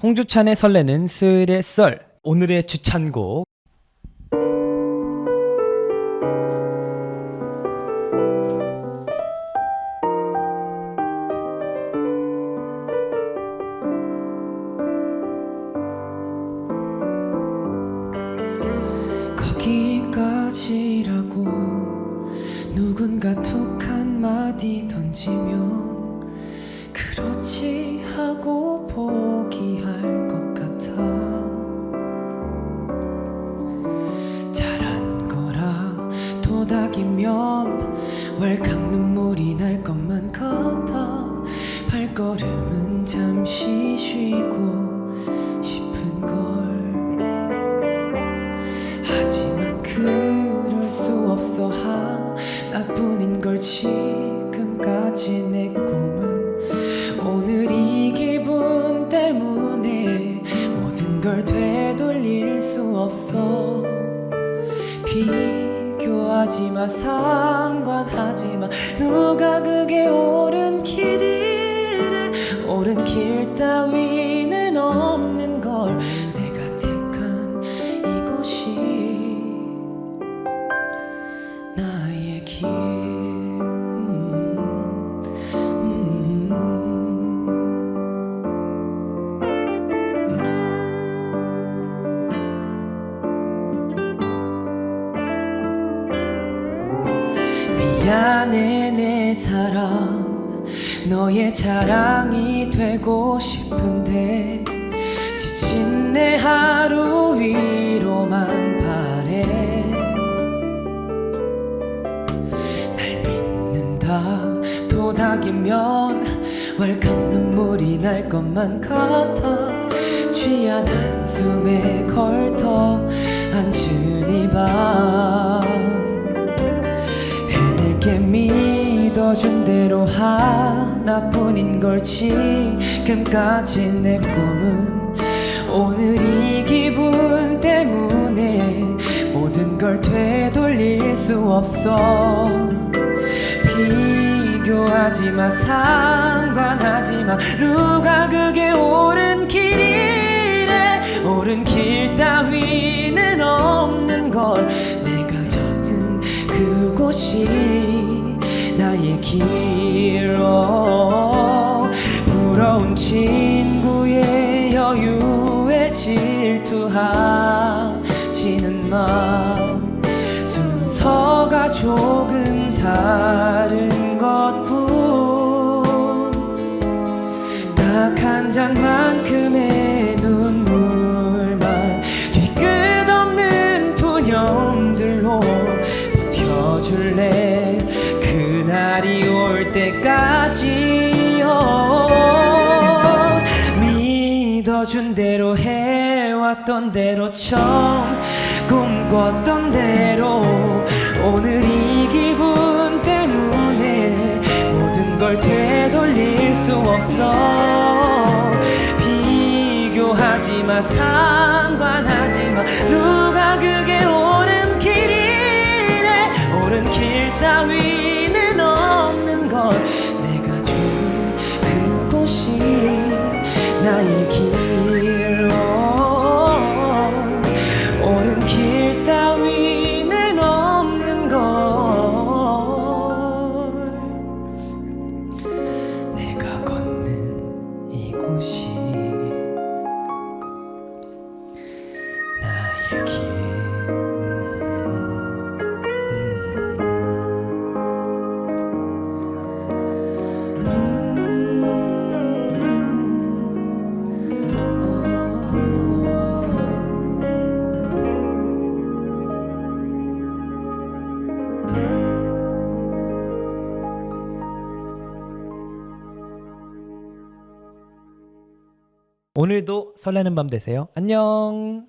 홍주찬의 설레는 수요일의 썰 오늘의 주찬곡. 누군가 툭 한마디 던지면 그렇지 도닥이면 왈칵 눈물이 날 것만 같아. 발걸음은 잠시 쉬고 싶은 걸. 하지만 그럴 수 없어. 하나뿐인 걸 지금까지 내 꿈은 오늘 이 기분 때문에 모든 걸 되돌릴 수 없어. 비 교하지 마 상관하지 마. 누가 그게 옳 미안해 내 사랑 너의 자랑이 되고 싶은데 지친 내 하루 위로만 바래. 날 믿는다. 도닥이면 왈칵 눈물이 날 것만 같아. 취한 한숨에 걸터 앉은 이밤 믿어준 대로 하나뿐인 걸 지금까지 내 꿈은 오늘 이 기분 때문에 모든 걸 되돌릴 수 없어. 비교하지 마 상관하지 마. 누가 그게 옳은 길이래? 옳은 길 따위는 없는 걸 내가 걷는 그곳이 나의 길 어, 부러운 친구의 여유에 질투하시는 마음. 순서가 조금 다른 것뿐. 딱 한 잔만 때까지요. 믿어준 대로 해왔던 대로 처음 꿈꿨던 대로 오늘 이 기분 때문에 모든 걸 되돌릴 수 없어. 비교하지 마 상관하지 마. 누가 그게 옳은 길이래? 옳은 길 따위 오늘도 설레는 밤 되세요. 안녕